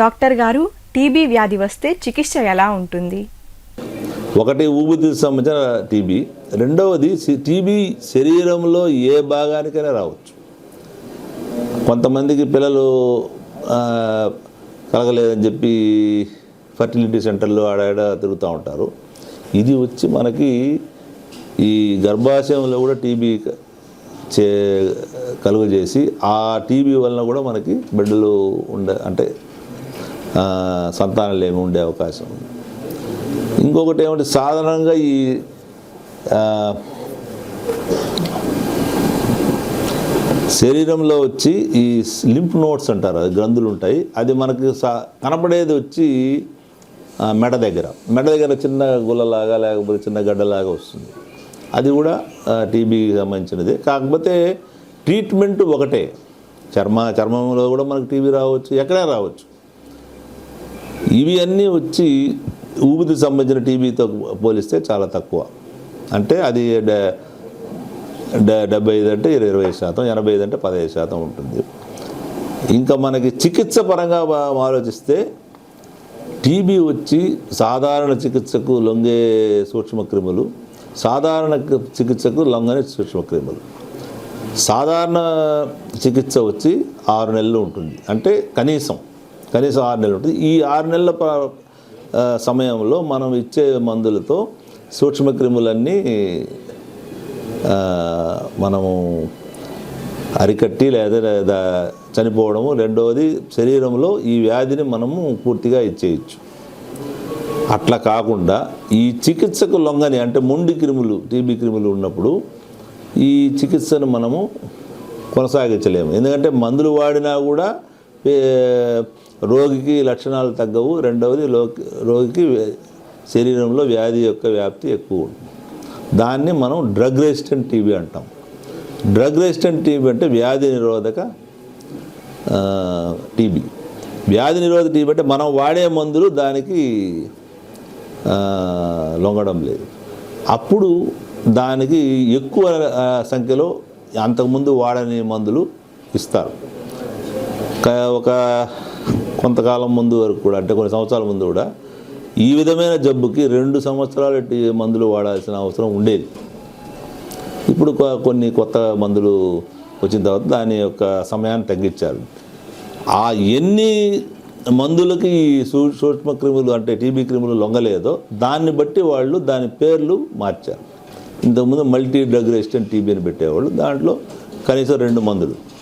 Doctor గారు TB వ్యాధి వస్తే చికిత్స ఎలా ఉంటుంది? ఒకటి ఊపిరితిత్తుకు సంబంధించిన టీబీ రెండవది టీబీ శరీరంలో ఏ భాగానికైనా రావచ్చు. కొంతమందికి పిల్లలు కలగలేదని చెప్పి ఫర్టిలిటీ సెంటర్లు ఆడాడ తిరుగుతూ ఉంటారు. ఇది వచ్చి మనకి ఈ గర్భాశయంలో కూడా టీబీ చే కలుగజేసి ఆ టీబీ వలన కూడా మనకి బిడ్డలు ఉండే అంటే సంతానం లేమి ఉండే అవకాశం ఉంది. ఇంకొకటి ఏమంటే సాధారణంగా ఈ శరీరంలో వచ్చి ఈ లింప్ నోట్స్ అంటారు అది గ్రంథులు ఉంటాయి. అది మనకి సా కనపడేది వచ్చి మెడ దగ్గర. మెడ దగ్గర చిన్న గుల్లలాగా లేకపోతే చిన్న గడ్డలాగా వస్తుంది. అది కూడా టీబీకి సంబంధించినది. కాకపోతే ట్రీట్మెంట్ ఒకటే. చర్మ చర్మంలో కూడా మనకు టీబీ రావచ్చు ఎక్కడే రావచ్చు. ఇవి అన్నీ వచ్చి ఊపిరికి సంబంధించిన టీబీతో పోలిస్తే చాలా తక్కువ. అంటే అది డ- డెబ్బై ఐదు అంటే ఇరవై శాతం ఎనభై ఐదు అంటే పదహైదు శాతం ఉంటుంది. ఇంకా మనకి చికిత్స పరంగా ఆలోచిస్తే టీబీ వచ్చి సాధారణ చికిత్సకు లొంగే సూక్ష్మక్రిములు సాధారణ చికిత్సకు లొంగని సూక్ష్మక్రిములు సాధారణ చికిత్స వచ్చి ఆరు నెలలు ఉంటుంది. అంటే కనీసం కనీసం ఆరు నెలలు ఉంటుంది. ఈ ఆరు నెలల సమయంలో మనం ఇచ్చే మందులతో సూక్ష్మక్రిములన్నీ మనము అరికట్టి లేదా లేదా చనిపోవడము. రెండవది శరీరంలో ఈ వ్యాధిని మనము పూర్తిగా ఇచ్చేయచ్చు. అట్లా కాకుండా ఈ చికిత్సకు లొంగని అంటే మొండి క్రిములు టీబీ క్రిములు ఉన్నప్పుడు ఈ చికిత్సను మనము కొనసాగించలేము. ఎందుకంటే మందులు వాడినా కూడా రోగికి లక్షణాలు తగ్గవు. రెండవది రోగికి శరీరంలో వ్యాధి యొక్క వ్యాప్తి ఎక్కువ ఉంటుంది. దాన్ని మనం డ్రగ్ రెసిస్టెంట్ టీబీ అంటాం. డ్రగ్ రెసిస్టెంట్ టీబీ అంటే వ్యాధి నిరోధక టీబీ. వ్యాధి నిరోధక టీబీ అంటే మనం వాడే మందులు దానికి లొంగడం లేదు. అప్పుడు దానికి ఎక్కువ సంఖ్యలో అంతకుముందు వాడని మందులు ఇస్తారు. ఒక కొంతకాలం ముందు వరకు కూడా అంటే కొన్ని సంవత్సరాల ముందు కూడా ఈ విధమైన జబ్బుకి రెండు సంవత్సరాలు టీ- మందులు వాడాల్సిన అవసరం ఉండేది. ఇప్పుడు కొన్ని కొత్త మందులు వచ్చిన తర్వాత దాని యొక్క సమయాన్ని తగ్గించారు. ఆ ఎన్ని మందులకి ఈ సూ- సూక్ష్మ క్రిములు అంటే టీబీ క్రిములు లొంగలేదో దాన్ని బట్టి వాళ్ళు దాని పేర్లు మార్చారు. ఇంతకుముందు మల్టీ డ్రగ్ రెసిస్టెంట్ టీబీ అని పెట్టేవాళ్ళు దాంట్లో కనీసం రెండు మందులు.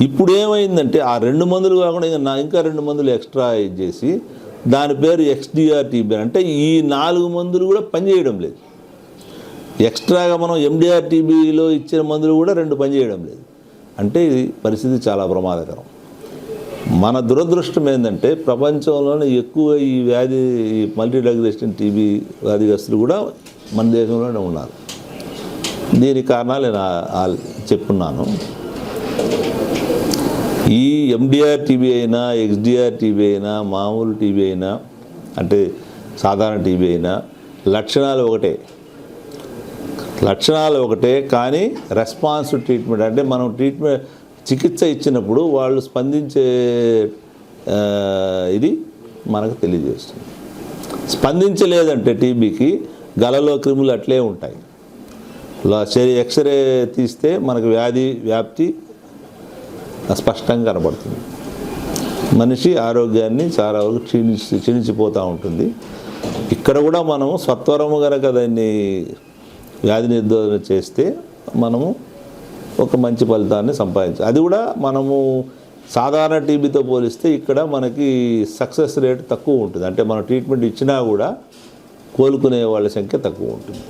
ఇప్పుడు ఏమైందంటే ఆ రెండు మందులు కాకుండా ఇంకా నా- ఇంకా రెండు మందులు ఎక్స్ట్రా చేసి దాని పేరు ఎక్స్డిఆర్టీబీ అంటే ఈ నాలుగు మందులు కూడా పనిచేయడం లేదు. ఎక్స్ట్రాగా మనం ఎండిఆర్టీబీలో ఇచ్చిన మందులు కూడా రెండు పనిచేయడం లేదు. అంటే ఇది పరిస్థితి చాలా ప్రమాదకరం. మన దురదృష్టం ఏంటంటే ప్రపంచంలోనే ఎక్కువ ఈ వ్యాధి ఈ మల్టీ డ్రగ్ రెసిస్టెంట్ టీబీ వ్యాధిగ్రస్తులు కూడా మన దేశంలోనే ఉన్నారు. దీని కారణాలు నేను చెప్పున్నాను. ఈ ఎండిఆర్ టీవీ అయినా ఎక్స్డిఆర్ టీవీ అయినా మామూలు టీవీ అయినా అంటే సాధారణ టీవీ అయినా లక్షణాలు ఒకటే. లక్షణాలు ఒకటే కానీ రెస్పాన్స్ ట్రీట్మెంట్ అంటే మనం ట్రీట్మెంట్ చికిత్స ఇచ్చినప్పుడు వాళ్ళు స్పందించే ఇది మనకు తెలియజేస్తుంది. స్పందించలేదంటే టీబీకి గలలో క్రిములు అట్లే ఉంటాయి. ఎక్స్రే తీస్తే మనకు వ్యాధి వ్యాప్తి స్పష్టంగా కనబడుతుంది. మనిషి ఆరోగ్యాన్ని చాలా వరకు క్షీణించి క్షీణించిపోతూ ఉంటుంది. ఇక్కడ కూడా మనము సత్వరము గనక దాన్ని వ్యాధి నిర్ధారణ చేస్తే మనము ఒక మంచి ఫలితాన్ని సంపాదించు అది కూడా మనము సాధారణ టీబీతో పోలిస్తే ఇక్కడ మనకి సక్సెస్ రేట్ తక్కువ ఉంటుంది. అంటే మనం ట్రీట్మెంట్ ఇచ్చినా కూడా కోలుకునే వాళ్ళ సంఖ్య తక్కువ ఉంటుంది.